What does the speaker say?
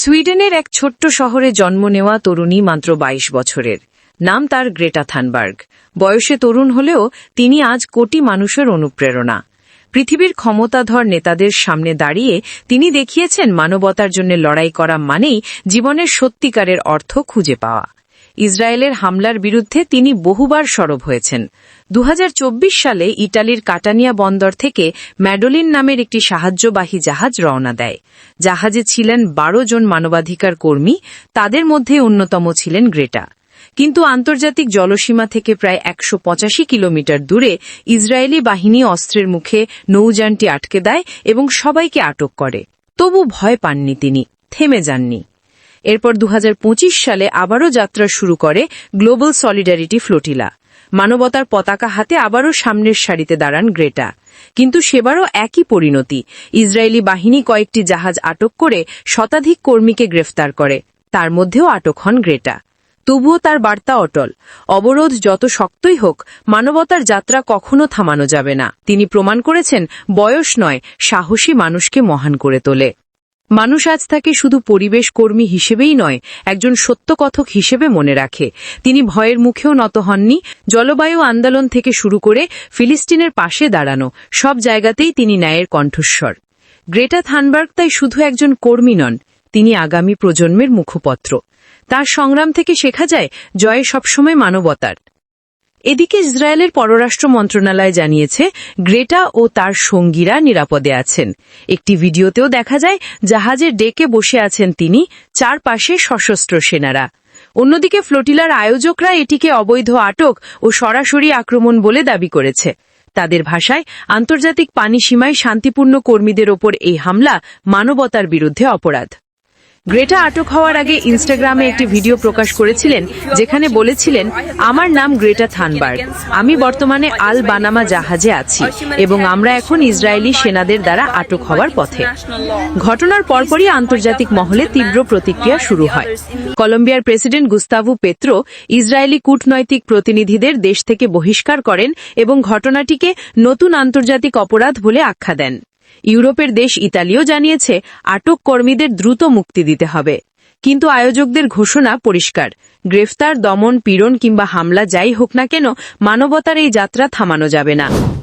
সুইডেনের এক ছোট্ট শহরে জন্ম নেওয়া তরুণী মাত্র ২২ বছরের। নাম তার গ্রেটা থানবার্গ। বয়সে তরুণ হলেও তিনি আজ কোটি মানুষের অনুপ্রেরণা। পৃথিবীর ক্ষমতাধর নেতাদের সামনে দাঁড়িয়ে তিনি দেখিয়েছেন মানবতার জন্য লড়াই করা মানেই জীবনের সত্যিকারের অর্থ খুঁজে পাওয়া। ইসরায়েলের হামলার বিরুদ্ধে তিনি বহুবার সরব হয়েছেন। দু হাজার চব্বিশ সালে ইটালির কাটানিয়া বন্দর থেকে ম্যাডোলিন নামের একটি সাহায্যবাহী জাহাজ রওনা দেয়। জাহাজে ছিলেন বারো জন মানবাধিকার কর্মী, তাদের মধ্যে অন্যতম ছিলেন গ্রেটা। কিন্তু আন্তর্জাতিক জলসীমা থেকে প্রায় একশো পঁচাশি কিলোমিটার দূরে ইসরায়েলি বাহিনী অস্ত্রের মুখে নৌযানটি আটকে দেয় এবং সবাইকে আটক করে। তবু ভয় পাননি তিনি, থেমে যাননি। এরপর দু হাজার পঁচিশ সালে আবারও যাত্রা শুরু করে গ্লোবাল সলিডারিটি ফ্লোটিলা। মানবতার পতাকা হাতে আবারও সামনের সারিতে দাঁড়ান গ্রেটা। কিন্তু সেবারও একই পরিণতি। ইসরায়েলি বাহিনী কয়েকটি জাহাজ আটক করে শতাধিক কর্মীকে গ্রেফতার করে। তার মধ্যেও আটক হন গ্রেটা। তবুও তার বার্তা অটল। অবরোধ যত শক্তই হোক, মানবতার যাত্রা কখনো থামানো যাবে না। তিনি প্রমাণ করেছেন, বয়স নয়, সাহসী মানুষকে মহান করে তোলে। মানুষ আজ তাকে শুধু পরিবেশ কর্মী হিসেবেই নয়, একজন সত্যকথক হিসেবে মনে রাখে। তিনি ভয়ের মুখেও নত হননি, জলবায়ু আন্দোলন থেকে শুরু করে ফিলিস্তিনের পাশে দাঁড়ানো, সব জায়গাতেই তিনি ন্যায়ের কণ্ঠস্বর। গ্রেটা থানবার্গ তাই শুধু একজন কর্মী নন, তিনি আগামী প্রজন্মের মুখপত্র। তার সংগ্রাম থেকে শেখা যায়, জয় সবসময় মানবতার। এদিকে ইসরায়েলের পররাষ্ট্র মন্ত্রণালয় জানিয়েছে, গ্রেটা ও তার সঙ্গীরা নিরাপদে আছেন। একটি ভিডিওতেও দেখা যায় জাহাজের ডেকে বসে আছেন তিনি চারপাশে সশস্ত্র সেনারা। অন্যদিকে ফ্লোটিলার আয়োজকরা এটিকে অবৈধ আটক ও সরাসরি আক্রমণ বলে দাবি করেছে। তাদের ভাষায়, আন্তর্জাতিক পানি সীমায় শান্তিপূর্ণ কর্মীদের ওপর এই হামলা মানবতার বিরুদ্ধে অপরাধ। গ্রেটা আটক হওয়ার আগে ইনস্টাগ্রামে একটি ভিডিও প্রকাশ করেছিলেন, যেখানে বলেছিলেন, আমার নাম গ্রেটা থানবার্গ। আমি বর্তমানে আল বানামা জাহাজে আছি এবং আমরা এখন ইসরায়েলি সেনাদের দ্বারা আটক হওয়ার পথে। ঘটনার পরপরই আন্তর্জাতিক মহলে তীব্র প্রতিক্রিয়া শুরু হয়। কলম্বিয়ার প্রেসিডেন্ট গুস্তাভু পেত্রো ইসরায়েলি কূটনৈতিক প্রতিনিধিদের দেশ থেকে বহিষ্কার করেন এবং ঘটনাটিকে নতুন আন্তর্জাতিক অপরাধ বলে আখ্যা দেন। ইউরোপের দেশ ইতালিও জানিয়েছে, আটক কর্মীদের দ্রুত মুক্তি দিতে হবে। কিন্তু আয়োজকদের ঘোষণা পরিষ্কার। গ্রেফতার, দমন, পীড়ন কিংবা হামলা যাই হোক না কেন, মানবতার এই যাত্রা থামানো যাবে না।